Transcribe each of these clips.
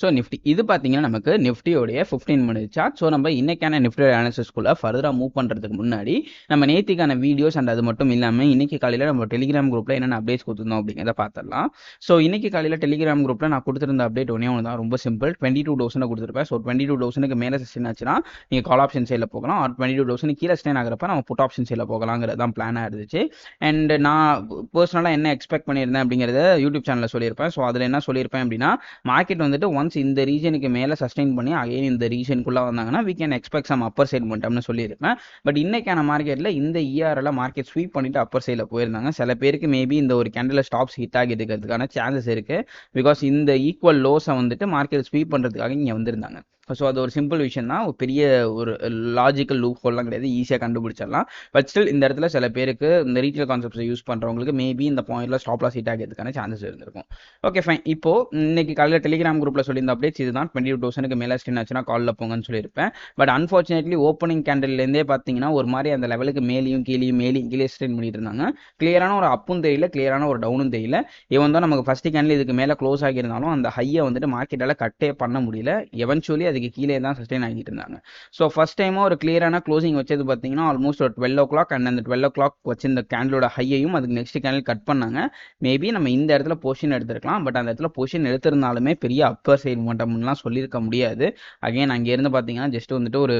So Nifty இது பார்த்தீங்கன்னா நமக்கு நிஃப்டியோடைய ஃபிஃப்டீன் மினிட் சார்ட் ஸோ நம்ம இன்னைக்கான நிஃப்டியோட அனாலிசிஸ்குள்ளே ஃபர்தராக மூவ் பண்ணுறதுக்கு முன்னாடி நம்ம நேத்திக்கான வீடியோஸ் அண்ட் அது மட்டும் இல்லாமல் இன்னைக்கு காலையில் நம்ம டெலிகிராம் குரூப்பில் என்னென்ன அப்டேட்ஸ் கொடுத்துருந்தோம் அப்படிங்கிறத பார்த்துடலாம் ஸோ இன்னைக்கு காலையில் டெலிகிராம் குரூப்பில் நான் கொடுத்துருந்த அப்டேட் ஒன்றே ஒன்று தான் ரொம்ப சிம்பிள் டுவெண்ட்டி டூ தௌசண்ட் கொடுத்துருப்பேன். ஸோ டுவெண்ட்டி டூ தௌசண்ட்க்கு மேலே செஷன் ஆச்சுன்னா நீங்கள் கால் ஆப்ஷன் சைடில் போகலாம். ஆர் டுவெண்ட்டி டூ தௌசண்ட் கீழே ஸ்டேன் ஆகிறப்ப நம்ம புட் ஆப்ஷன் சைடில் போகலாங்கிறது தான் பிளானாக இருந்துச்சு. அண்ட் நான் பர்சனலாக என்ன எக்ஸ்பெக்ட் பண்ணியிருந்தேன் அப்படிங்கிறத யூடியூப் சேனலில் சொல்லியிருப்பேன். ஸோ அதில் என்ன சொல்லியிருப்பேன் அப்படின்னா மார்க்கெட் வந்துட்டு ஒன்ஸ் இந்த ரீஜனுக்கு மேலே சஸ்டெயின் பண்ணி அகைன் இந்த ரீஜனுக்குள்ளே வந்தாங்கன்னா we can expect some upper side மட்டும்னு சொல்லியிருப்பேன் பட் இன்னைக்கான மார்க்கெட்டில் இந்த இஆர்எல் மார்க்கெட் ஸ்வீப் பண்ணிட்டு அப்பர் சைடில் போயிருந்தாங்க. சில பேருக்கு மேபி இந்த ஒரு கேண்டில் ஸ்டாப்ஸ் ஹிட் ஆகி இருக்கிறதுக்கான சான்சஸ் இருக்குது பிகாஸ் இந்த ஈக்குவல் லோஸை வந்துட்டு மார்க்கெட் ஸ்வீப் பண்ணுறதுக்காக இங்கே வந்திருந்தாங்க. ஸோ அது ஒரு சிம்பிள் விஷயம் தான் பெரிய ஒரு லாஜிக்கல் லூப் ஹோல்லாம் கிடையாது. ஈஸியாக கண்டுபிடிச்சிடலாம். பட் ஸ்டில் இந்த இடத்துல சில பேருக்கு இந்த ரீட்டெயில் கான்செப்ட்ஸை யூஸ் பண்ணுறவங்களுக்கு மேபி இந்த பாயிண்ட்ல ஸ்டாப் லாஸ் ஹிட் ஆகிறதுக்கான சான்சஸ் இருந்திருக்கும். ஓகே ஃபைன் இப்போ இன்னைக்கு காலையில் டெலிகிராம் குரூப்பில் சொல்லியிருந்த அப்டேட்ஸ் இதுதான். டுவெண்ட்டி டூ தௌசண்ட்க்கு மேலே ஸ்டின் ஆச்சுன்னா காலில் போங்கன்னு சொல்லியிருப்பேன். பட் அன்ஃபார்ச்சுனேட்லி ஓப்பனிங் கேண்டல்லேருந்தே பார்த்தீங்கன்னா ஒரு மாதிரி அந்த லெவலுக்கு மேலேயும் கீழேயும் மேலேயும் கீழே ஸ்டெயின் பண்ணிட்டு இருந்தாங்க. கிளியரான ஒரு அப்பும் தெரியல கிளியரான ஒரு டவுனும் தெரியல. இவன் தான் நமக்கு ஃபர்ஸ்ட் கேண்டில் இதுக்கு மேலே க்ளோஸ் ஆகியிருந்தாலும் அந்த ஹையை வந்துட்டு மார்க்கெட்டால் கட்டே பண்ண முடியல. எவென்ச்சுவலி அதுக்கு கீழே தான் சஸ்டெயின் ஆகிட்டு இருந்தாங்க. ஸோ ஃபர்ஸ்ட் டைமாக ஒரு கிளியரான க்ளோசிங் வச்சது பார்த்தீங்கன்னா ஆல்மோஸ்ட் ஒரு டுவெல் ஓ கிளாக் அண்ட் அந்த டுவெல் ஓ கிளாக் வச்சிருந்த கேண்டலோட ஹையையும் அதுக்கு நெக்ஸ்ட் கேண்டில் கட் பண்ணாங்க. மேபி நம்ம இந்த இடத்துல பொசிஷன் எடுத்திருக்கலாம் பட் அந்த இடத்துல பொசிஷன் எடுத்திருந்தாலுமே பெரிய அப்பர் சைடு மட்டம்லாம் சொல்லியிருக்க முடியாது. அகைன் அங்கேருந்து பார்த்தீங்கன்னா ஜஸ்ட் வந்துட்டு ஒரு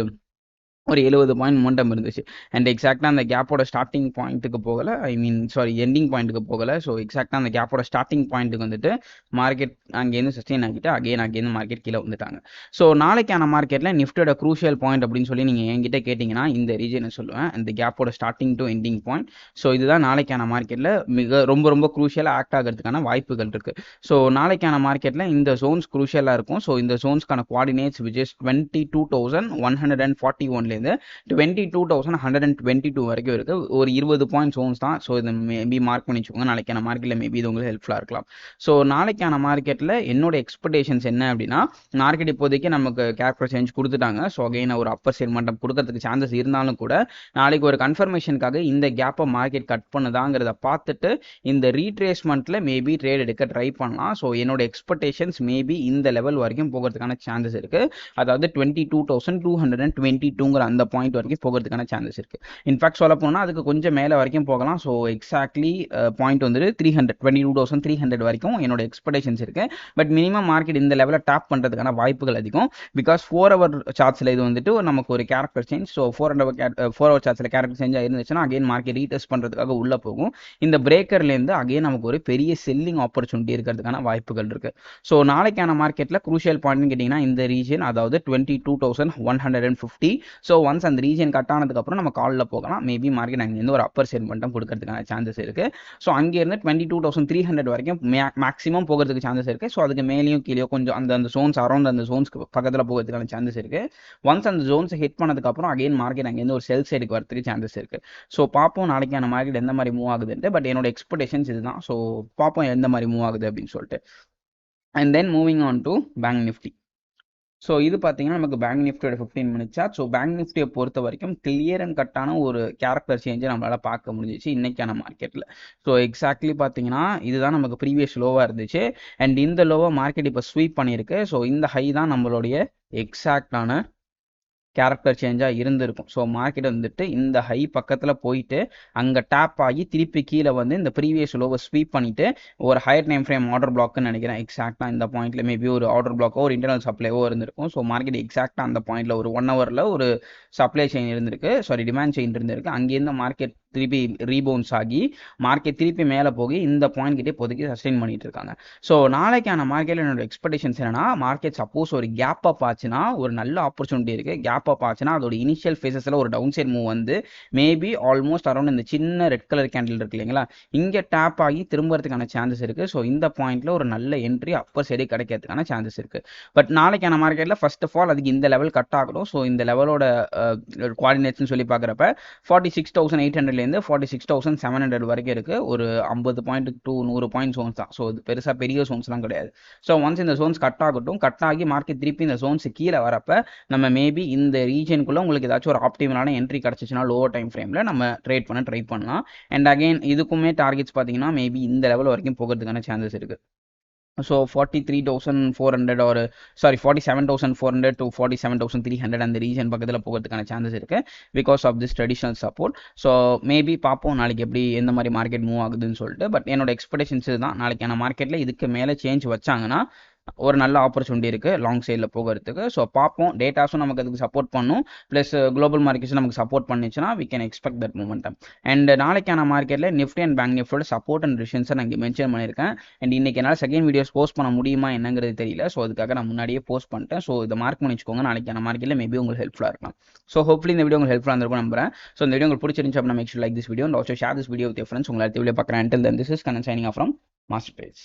ஒரு எழுபது பாயிண்ட் மொண்டம் இருந்துச்சு. அண்ட் எக்ஸாக்டாக அந்த கேப்போட ஸ்டார்டிங் பாயிண்ட்டுக்கு போகலை. ஐ மீன் சாரி எண்டிங் பாயிண்ட்டுக்கு போகலை. ஸோ எக்ஸாக்டாக அந்த கேப்போட ஸ்டார்டிங் பாயிண்ட்டுக்கு வந்துட்டு மார்க்கெட் அங்கேருந்து சஸ்டெயின் ஆகிட்டு அகைன் அங்கேருந்து மார்க்கெட் கீழே வந்துட்டாங்க. ஸோ நாளைக்கான மார்க்கெட்டில் நிஃப்டோட க்ரூஷியல் பாயிண்ட் அப்படின்னு சொல்லி நீங்கள் என்கிட்ட கேட்டிங்கன்னா இந்த ரீஜனை சொல்லுவேன். அந்த கேப்போட starting to ending point so இதுதான் நாளைக்கான மார்க்கெட்டில் மிக ரொம்ப ரொம்ப க்ரூஷியலாக ஆக்ட் ஆகிறதுக்கான வாய்ப்புகள் இருக்குது ஸோ நாளைக்கான மார்க்கெட்டில் இந்த ஜோன்ஸ் க்ரூஷியலாக இருக்கும். ஸோ இந்த ஜோன்ஸ்க்கான coordinates which is twenty two thousand one hundred and forty ஒன்லேருந்து twenty two thousand hundred and twenty two வரைக்கும் இருக்குது ஒரு இருபது பாயிண்ட் ஜோன்ஸ் தான். ஸோ இது மேபி மார்க் பண்ணி வச்சுக்கோங்க. நாளைக்கான மார்க்கெட்டில் மேபி இது உங்களுக்கு ஹெல்ப்ஃபுல்லாக இருக்கலாம். ஸோ நாளைக்கான மார்க்கெட்டில் என்னோட எக்ஸ்பெக்டேஷன்ஸ் என்ன அப்படின்னா மார்க்கெட் இப்போதைக்கு நமக்கு கேரக்டர் சேஞ்ச் கொடுத்துட்டாங்க. ஸோ அகைன் ஒரு அப்பர் சேல் மட்டும் கொடுக்கறதுக்கு சான்சஸ் இருந்தாலும் கூட நாளைக்கு ஒரு கன்ஃபர்மேஷனுக்காக இந்த கேப்பை மார்க்கெட் கட் பண்ணுதாங்கிறத பார்த்துட்டு இந்த ரீட்ரேஸ்மெண்ட்டில் மேபி ட்ரேட் எடுக்க ட்ரை பண்ணலாம். ஸோ என்னோட எக்ஸ்பெக்டேஷன்ஸ் மேபி இந்த லெவல் வரைக்கும் போகிறதுக்கான சான்சஸ் இருக்குது அதாவது twenty two thousand two hundred and twenty டூங்கிற அந்த பாயிண்ட் வரைக்கும் போகிறதுக்கான சான்சஸ் இருக்குது இன்ஃபேக்ட் சொல்ல போனால் அதுக்கு கொஞ்சம் மேலே வரைக்கும் போகலாம். ஸோ எக்ஸாக்ட்லி பாயிண்ட் வந்துட்டு three hundred twenty two thousand three hundred வரைக்கும் என்னோட எக்ஸ்பெக்டேஷன்ஸ் இருக்குது பட் மினிமம் மார்க்கெட் இந்த லெவலில் டேப் பண்ணுறதுக்கான வாய்ப்புகள் அதிகம். பிகாஸ் ஃபோர் ஹவர் சார்ட்ஸில் இது வந்துட்டு நமக்கு ஒரு character change so four hundred four hour சார்ட்ஸில் character change இருந்துச்சுன்னா அகைன் மார்க்கெட் ரீடெஸ்ட் பண்ணுறதுக்காக உள்ளே போகும். இந்த பிரேக்கர்லேருந்து அகைன் நமக்கு ஒரு பெரிய செல்லிங் ஆப்பர்ச்சுனிட்டி இருக்கிறதுக்கான வாய்ப்புகள் இருக்குது ஸோ நாளைக்கான மார்க்கெட்டில் குரூஷியல் பாயிண்ட்னு கேட்டிங்கன்னா இந்த ரீஜன் அதாவது twenty two thousand one hundred and fifty so once அந்த ரீஜன் கட் ஆனதுக்கப்புறம் நம்ம காலில் போகலாம். மேபி மார்க்கெட் அங்கேருந்து ஒரு அப்பர் செல் மட்டும் கொடுக்கறதுக்கான சான்சஸ் இருக்குது ஸோ அங்கேருந்து twenty two thousand three hundred வரைக்கும் மேக்ஸிமம் போகிறதுக்கு சான்சஸ் இருக்குது ஸோ அதுக்கு மேலேயும் கீழே கொஞ்சம் அந்த அந்த ஜோன்ஸ் அரௌண்ட் அந்த ஜோன்ஸ்க்கு பக்கத்தில் போகிறதுக்கான சான்சஸ் இருக்குது ஒன்ஸ் அந்த ஜோன்ஸை ஹிட் பண்ணதுக்கப்புறம் அகைன் மார்க்கெட் அங்கேருந்து ஒரு செல் சைடுக்கு வரதுக்கு சான்சஸ் இருக்குது ஸோ பார்ப்போம் நாளைக்கான மார்க்கெட் எந்த மாதிரி மூவ் ஆகுதுன்ட்டு. பட் என்னோட எக்ஸ்பெக்டேஷன்ஸ் இதுதான். ஸோ பார்ப்போம் எந்த மாதிரி மூவ் ஆகுது அப்படின்னு சொல்லிட்டு. And then moving on to bank nifty so இது பார்த்தீங்கன்னா நமக்கு பேங்க் நிஃப்டியோட ஃபிஃப்டீன் மினிட்ஸா ஸோ பேங்க் நிஃப்டியை பொறுத்த வரைக்கும் கிளியர் அண்ட் கட்டான ஒரு கேரக்டர் சேஞ்சை நம்மளால் பார்க்க முடிஞ்சிச்சு இன்னைக்கான மார்க்கெட்டில் ஸோ எக்ஸாக்ட்லி பார்த்தீங்கன்னா இதுதான் நமக்கு ப்ரீவியஸ் லோவாக இருந்துச்சு. அண்ட் இந்த லோவை மார்க்கெட் இப்போ ஸ்வீப் பண்ணியிருக்கு. ஸோ இந்த ஹை தான் நம்மளுடைய எக்ஸாக்டான கேரக்டர் சேஞ்சாக இருந்திருக்கும். ஸோ மார்க்கெட் வந்துட்டு இந்த ஹை பக்கத்தில் போயிட்டு அங்கே டேப் ஆகி திருப்பி கீழே வந்து இந்த ப்ரீவியஸ் லோவை ஸ்வீப் பண்ணிட்டு ஒரு ஹையர் டைம் ஃப்ரேம் ஆர்டர் பிளாக்னு நினைக்கிறேன். எக்ஸாக்டாக இந்த பாயிண்ட்ல மேபி ஒரு ஆர்டர் பிளாக்கோ ஒரு இன்டர்னல் சப்ளைவோ இருந்திருக்கும். ஸோ மார்க்கெட் எக்ஸாக்டாக அந்த பாயிண்ட்ல ஒரு ஒன் ஹவரில் ஒரு சப்ளை செயின் இருந்திருக்கு. சாரி டிமாண்ட் செயின் இருந்திருக்கு. அங்கேருந்து மார்க்கெட் திருப்பி ரீபவுன்ஸ் ஆகி மார்க்கெட் திருப்பி மேலே போய் இந்த பாயிண்ட் கிட்டே இப்போதைக்கு சஸ்டெயின் பண்ணிட்டு இருக்காங்க. ஸோ நாளைக்கான மார்க்கெட்டில் என்னோட எக்ஸ்பெக்டேஷன்ஸ் என்னன்னா மார்க்கெட் சப்போஸ் ஒரு கேப் அப் ஆச்சுன்னா ஒரு நல்ல ஆப்பர்ச்சுனிட்டி இருக்கு. கேப் அப் ஆச்சுன்னா அதோட இனிஷியல் ஃபேஸஸில் ஒரு டவுன் சைட் மூவ் வந்து மேபி ஆல்மோஸ்ட் அரௌண்ட் இந்த சின்ன ரெட் கலர் கேண்டில் இருக்கு இல்லைங்களா? இங்கே டேப் ஆகி திரும்புறதுக்கான சான்சஸ் இருக்கு. ஸோ இந்த பாயிண்ட்ல ஒரு நல்ல என்ட்ரி அப்பர் சைடு கிடைக்கிறதுக்கான சான்சஸ் இருக்கு. பட் நாளைக்கான மார்க்கெட்டில் ஃபர்ஸ்ட் ஆஃப் ஆல் அதுக்கு இந்த லெவல் கட் ஆகணும். ஸோ இந்த லெவலோட குவாடினேட்ஸ்னு சொல்லி பார்க்குறப்ப forty six thousand eight hundred ஹண்ட்ரட்லேருந்து forty six thousand seven hundred வரைக்கும் இருக்குது ஒரு ஐம்பது பாயிண்ட் டூ நூறு பாயிண்ட் சோன்ஸ் தான். ஸோ இது பெருசாக பெரிய சோன்ஸ்லாம் கிடையாது. ஸோ ஒன்ஸ் இந்த சோன்ஸ் கட் ஆகட்டும் கட் ஆகி மார்க்கெட் திருப்பி இந்த சோன்ஸ் கீழே வரப்ப நம்ம மேபி இந்த ரீஜனுக்குள்ளே உங்களுக்கு ஏதாச்சும் ஒரு ஆப்டிமலான என்ட்ரி கிடச்சிச்சுன்னா லோவர் டைம் ஃப்ரேமில் நம்ம ட்ரேட் பண்ண ட்ரை பண்ணலாம். அண்ட் அகைன் இதுக்குமே டார்கெட்ஸ் பார்த்தீங்கன்னா மேபி இந்த லெவல் வரைக்கும் போகிறதுக்கான சான்சஸ் இருக்குது so forty three thousand four hundred ஒரு sorry forty seven thousand four hundred to forty seven thousand three hundred அந்த ரீஜன் பக்கத்தில் போகிறதுக்கான சான்சஸ் இருக்குது because of this traditional support so maybe பார்ப்போம் நாளைக்கு எப்படி எந்த மாதிரி மார்க்கெட் மூவ் ஆகுதுன்னு சொல்லிட்டு. பட் என்னோட எக்ஸ்பெக்டேஷன்ஸ் தான் நாளைக்கான மார்க்கெட்டில் இதுக்கு மேலே சேஞ்ச் வச்சாங்கன்னா ஒரு நல்ல ஆப்பர்ச்சுனிட்டி இருக்குது லாங் சைடில் போகிறதுக்கு. ஸோ பார்ப்போம். டேட்டாஸும் நமக்கு அதுக்கு சப்போர்ட் பண்ணும். ப்ளஸ் குளோபல் மார்க்கெட்ஸும் நமக்கு support பண்ணிச்சுன்னா we can expect that momentum and நாளைக்கான மார்க்கெட்டில் நிஃப்டி அண்ட் பேங்க் நிஃப்டியோட சப்போர்ட் அண்ட் ரிஷன்ஸை நான் இங்கே மென்ஷன் பண்ணியிருக்கேன். அண்ட் இன்றைக்கி என்னால் செகண்ட் வீடியோஸ் போஸ்ட் பண்ண முடியுமா என்னங்கிறது தெரியல. ஸோ அதுக்காக நான் முன்னாடியே போஸ்ட் பண்ணிட்டேன். ஸோ இதை மார்க் பண்ணி வச்சுக்கோங்க. நாளைக்கான மார்க்கெட்டில் மேபி உங்களுக்கு ஹெல்ப்ஃபுல்லாக இருக்கலாம். ஸோ ஹோப்ஃபுல்லி இந்த வீடியோ உங்களுக்கு ஹெல்ப்ஃபுல்லாக இருந்திருக்கும் நம்புறேன். ஸோ இந்த வீடியோ உங்களுக்கு பிடிச்சிருந்துச்சு அப்படின்னா make like this video and also share this video with friends உங்களை வீடியோ பார்க்குறேன் until then this is Kanan signing off from master page